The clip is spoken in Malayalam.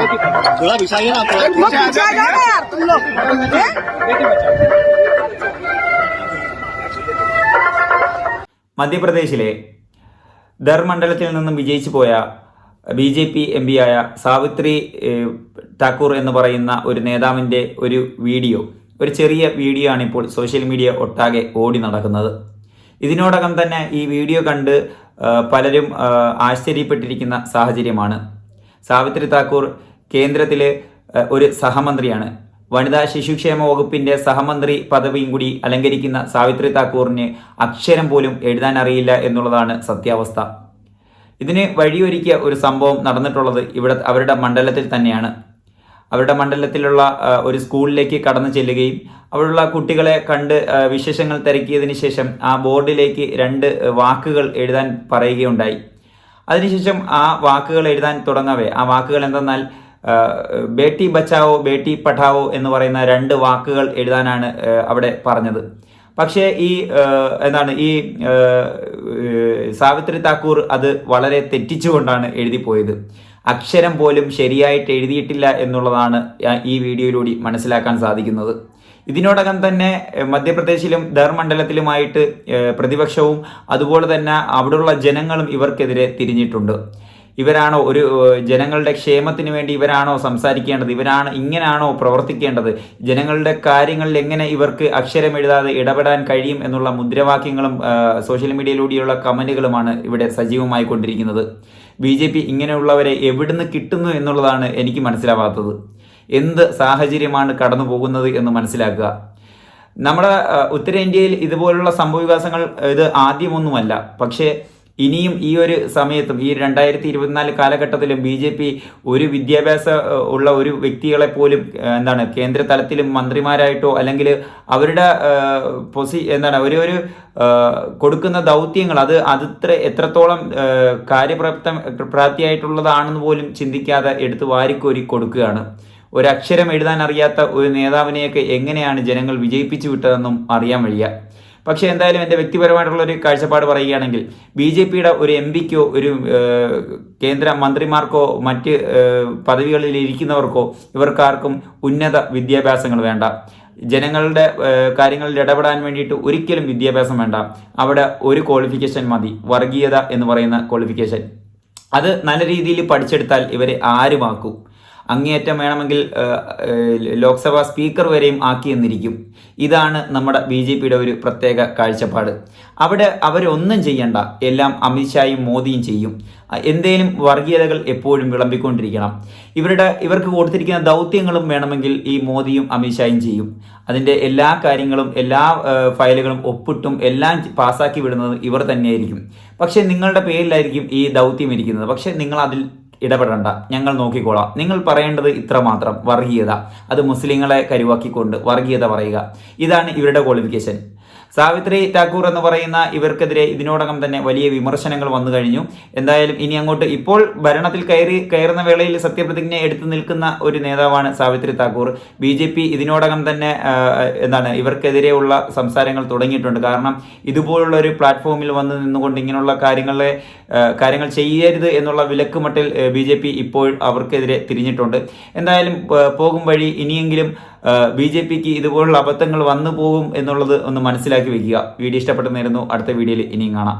थोड़ा बिछाइए ना थोड़ा मत पूछा जाना यार तुम लोग हैं? മധ്യപ്രദേശിലെ ദർ മണ്ഡലത്തിൽ നിന്നും വിജയിച്ചു പോയ ബി ജെ പി എം പിയായ സാവിത്രി ഏഹ്, ഠാക്കൂർ എന്ന് പറയുന്ന ഒരു നേതാവിൻ്റെ ഒരു വീഡിയോ ഒരു ചെറിയ വീഡിയോ ആണ് ഇപ്പോൾ സോഷ്യൽ മീഡിയ ഒട്ടാകെ ഓടി നടക്കുന്നത് ഇതിനോടകം തന്നെ ഈ വീഡിയോ കണ്ട് ആ, പലരും ആ, ആശ്ചര്യപ്പെട്ടിരിക്കുന്ന സാഹചര്യമാണ് സാവിത്രി താക്കൂർ കേന്ദ്രത്തിലെ ഒരു സഹമന്ത്രിയാണ്. വനിതാ ശിശുക്ഷേമ വകുപ്പിന്റെ സഹമന്ത്രി പദവിയും കൂടി അലങ്കരിക്കുന്ന സാവിത്രി താക്കൂറിന് അക്ഷരം പോലും എഴുതാൻ അറിയില്ല എന്നുള്ളതാണ് സത്യാവസ്ഥ. ഇതിന് വഴിയൊരുക്കിയ ഒരു സംഭവം നടന്നിട്ടുള്ളത് ഇവിടെ അവരുടെ മണ്ഡലത്തിൽ തന്നെയാണ്. അവരുടെ മണ്ഡലത്തിലുള്ള ഒരു സ്കൂളിലേക്ക് കടന്നു ചെല്ലുകയും അവിടെയുള്ള കുട്ടികളെ കണ്ട് വിശേഷങ്ങൾ തിരക്കിയതിന് ശേഷം ആ ബോർഡിലേക്ക് രണ്ട് വാക്കുകൾ എഴുതാൻ പറയുകയുണ്ടായി. അതിനുശേഷം ആ വാക്കുകൾ എഴുതാൻ തുടങ്ങവേ. ആ വാക്കുകൾ എന്തെന്നാൽ ബേട്ടി ബച്ചാവോ ബേട്ടി പഠാവോ എന്ന് പറയുന്ന രണ്ട് വാക്കുകൾ എഴുതാനാണ് അവിടെ പറഞ്ഞത്. പക്ഷേ ഈ എന്താണ് ഈ സാവിത്രി താക്കൂർ അത് വളരെ തെറ്റിച്ചുകൊണ്ടാണ് എഴുതിപ്പോയത്. അക്ഷരം പോലും ശരിയായിട്ട് എഴുതിയിട്ടില്ല എന്നുള്ളതാണ് ഈ വീഡിയോയിലൂടെ മനസ്സിലാക്കാൻ സാധിക്കുന്നത്. ഇതിനോടകം തന്നെ മധ്യപ്രദേശിലും ധർ മണ്ഡലത്തിലുമായിട്ട് പ്രതിപക്ഷവും അതുപോലെ തന്നെ അവിടെയുള്ള ജനങ്ങളും ഇവർക്കെതിരെ തിരിഞ്ഞിട്ടുണ്ട്. ഇവരാണോ ഒരു ജനങ്ങളുടെ ക്ഷേമത്തിന് വേണ്ടി ഇവരാണോ സംസാരിക്കേണ്ടത്? ഇവരാണ് ഇങ്ങനെയാണോ പ്രവർത്തിക്കേണ്ടത്? ജനങ്ങളുടെ കാര്യങ്ങളിൽ എങ്ങനെ ഇവർക്ക് അക്ഷരം എഴുതാതെ ഇടപെടാൻ കഴിയും എന്നുള്ള മുദ്രാവാക്യങ്ങളും സോഷ്യൽ മീഡിയയിലൂടെയുള്ള കമന്റുകളുമാണ് ഇവിടെ സജീവമായി കൊണ്ടിരിക്കുന്നത്. ബി ജെ പി ഇങ്ങനെയുള്ളവരെ എവിടുന്ന് കിട്ടുന്നു എന്നുള്ളതാണ് എനിക്ക് മനസ്സിലാവാത്തത്. എന്ത് സാഹചര്യമാണ് കടന്നു പോകുന്നത് എന്ന് മനസ്സിലാക്കുക. നമ്മുടെ ഉത്തരേന്ത്യയിൽ ഇതുപോലുള്ള സംഭവവികാസങ്ങൾ ഇത് ആദ്യമൊന്നുമല്ല. പക്ഷേ ഇനിയും ഈ ഒരു സമയത്തും ഈ രണ്ടായിരത്തി ഇരുപത്തിനാല് കാലഘട്ടത്തിലും ബി ജെ പി ഒരു വിദ്യാഭ്യാസ ഉള്ള ഒരു വ്യക്തികളെ പോലും എന്താണ് കേന്ദ്ര തലത്തിലും മന്ത്രിമാരായിട്ടോ അല്ലെങ്കിൽ അവരുടെ പൊസി എന്താണ് ഒരു ഒരു കൊടുക്കുന്ന ദൗത്യങ്ങൾ അത് അതിത്ര എത്രത്തോളം കാര്യപ്രാപ്ത പ്രാപ്തിയായിട്ടുള്ളതാണെന്ന് പോലും ചിന്തിക്കാതെ എടുത്ത് വാരിക്കോരി കൊടുക്കുകയാണ്. ഒരക്ഷരം എഴുതാൻ അറിയാത്ത ഒരു നേതാവിനെയൊക്കെ എങ്ങനെയാണ് ജനങ്ങൾ വിജയിപ്പിച്ചു വിട്ടതെന്നും അറിയാൻ വയ്യ. പക്ഷേ എന്തായാലും എന്റെ വ്യക്തിപരമായിട്ടുള്ള ഒരു കാഴ്ചപ്പാട് പറയുകയാണെങ്കിൽ ബി ജെ പിയുടെ ഒരു എം പിക്കോ ഒരു കേന്ദ്ര മന്ത്രിമാർക്കോ മറ്റ് പദവികളിൽ ഇരിക്കുന്നവർക്കോ ഇവർക്കാർക്കും ഉന്നത വിദ്യാഭ്യാസങ്ങൾ വേണ്ട. ജനങ്ങളുടെ കാര്യങ്ങളിൽ ഇടപെടാൻ വേണ്ടിയിട്ട് ഒരിക്കലും വിദ്യാഭ്യാസം വേണ്ട. അവിടെ ഒരു ക്വാളിഫിക്കേഷൻ മതി വർഗീയത എന്ന് പറയുന്ന ക്വാളിഫിക്കേഷൻ അത് നല്ല രീതിയിൽ പഠിച്ചെടുത്താൽ ഇവരെ ആരുമാക്കും? അങ്ങേയറ്റം വേണമെങ്കിൽ ലോക്സഭാ സ്പീക്കർ വരെയും ആക്കി എന്നിരിക്കും. ഇതാണ് നമ്മുടെ ബി ജെ പിയുടെ ഒരു പ്രത്യേക കാഴ്ചപ്പാട്. അവിടെ അവരൊന്നും ചെയ്യണ്ട. എല്ലാം അമിത്ഷായും മോദിയും ചെയ്യും. എന്തേലും വർഗീയതകൾ എപ്പോഴും വിളമ്പിക്കൊണ്ടിരിക്കണം. ഇവരുടെ ഇവർക്ക് കൊടുത്തിരിക്കുന്ന ദൗത്യങ്ങളും വേണമെങ്കിൽ ഈ മോദിയും അമിത്ഷായും ചെയ്യും. അതിന്റെ എല്ലാ കാര്യങ്ങളും എല്ലാ ഫയലുകളും ഒപ്പിട്ടും എല്ലാം പാസ്സാക്കി വിടുന്നത് ഇവർ തന്നെയായിരിക്കും. പക്ഷേ നിങ്ങളുടെ പേരിലായിരിക്കും ഈ ദൗത്യം ഇരിക്കുന്നത്. പക്ഷേ നിങ്ങൾ അതിൽ ഇടപെടണ്ട. ഞങ്ങൾ നോക്കിക്കോളാം. നിങ്ങൾ പറയേണ്ടത് ഇത്ര മാത്രം. വർഗീയത. അത് മുസ്ലിങ്ങളെ കരുവാക്കിക്കൊണ്ട് വർഗീയത പറയുക. ഇതാണ് ഇവരുടെ ക്വാളിഫിക്കേഷൻ സാവിത്രി ഠാക്കൂർ എന്ന് പറയുന്ന ഇവർക്കെതിരെ ഇതിനോടകം തന്നെ വലിയ വിമർശനങ്ങൾ വന്നു കഴിഞ്ഞു. എന്തായാലും ഇനി അങ്ങോട്ട് ഇപ്പോൾ ഭരണത്തിൽ കയറി കയറുന്ന വേളയിൽ സത്യപ്രതിജ്ഞ എടുത്തു നിൽക്കുന്ന ഒരു നേതാവാണ് Savitri Thakur B J P ഇതിനോടകം തന്നെ എന്താണ് ഇവർക്കെതിരെയുള്ള സംസാരങ്ങൾ തുടങ്ങിയിട്ടുണ്ട്. കാരണം ഇതുപോലുള്ള ഒരു പ്ലാറ്റ്ഫോമിൽ വന്ന് നിന്നുകൊണ്ട് ഇങ്ങനെയുള്ള കാര്യങ്ങളെ കാര്യങ്ങൾ ചെയ്യരുത് എന്നുള്ള വിലക്കുമട്ടിൽ ബി ജെ പി ഇപ്പോൾ അവർക്കെതിരെ തിരിഞ്ഞിട്ടുണ്ട്. എന്തായാലും പോകും വഴി ഇനിയെങ്കിലും ബി ജെ പിക്ക് ഇതുപോലുള്ള അബദ്ധങ്ങൾ വന്നു പോകും എന്നുള്ളത് ഒന്ന് മനസ്സിലാക്കി വെക്കുക. വീഡിയോ ഇഷ്ടപ്പെട്ടെന്നായിരുന്നു. അടുത്ത വീഡിയോയിൽ ഇനിയും കാണാം.